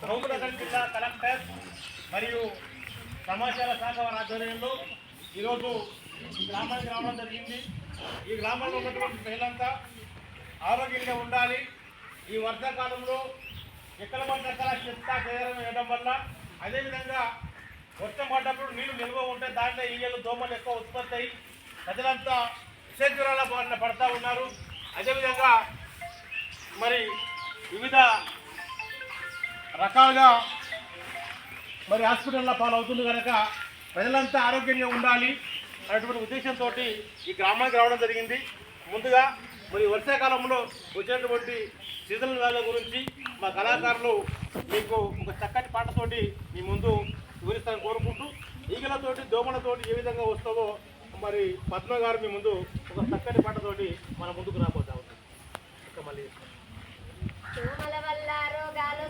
మిత్రులారా జిల్లా కలెక్టర్ మరియు సమాచార శాఖ వారి ఆధ్వర్యంలో ఈరోజు ఈ గ్రామానికి రావడం జరిగింది. ఈ గ్రామంలో ఉన్నటువంటి ప్రజలంతా ఆరోగ్యంగా ఉండాలి. ఈ వర్షాకాలంలో ఎక్కడ పడిన అక్కడ చెత్త చేరడం వేయడం వల్ల అదేవిధంగా వర్షం పడ్డప్పుడు నీళ్ళు నిల్వ ఉంటే దాంట్లో ఈయలు దోమలు ఎక్కువ ఉత్పత్తి అయ్యి ప్రజలంతా విషజ్వరాల బారిన పడతా ఉన్నారు. అదేవిధంగా మరి వివిధ రకాలుగా మరి హాస్పిటల్లో పాలవుతుంది కనుక ప్రజలంతా ఆరోగ్యంగా ఉండాలి అనేటువంటి ఉద్దేశంతో ఈ గ్రామానికి రావడం జరిగింది. ముందుగా మరి వర్షాకాలంలో వచ్చేటువంటి సీజనల్ వ్యాధుల గురించి మా కళాకారులు మీకు ఒక చక్కటి పాటతోటి మీ ముందు వివరిస్తాను కోరుకుంటూ ఈగలతోటి దోమలతోటి ఏ విధంగా వస్తుందో మరి పద్మ గారు మీ ముందు ఒక చక్కటి పాటతోటి మన ముందుకు రాబోతా ఉంది ఇంకా మళ్ళీ వల్ల రోగాలు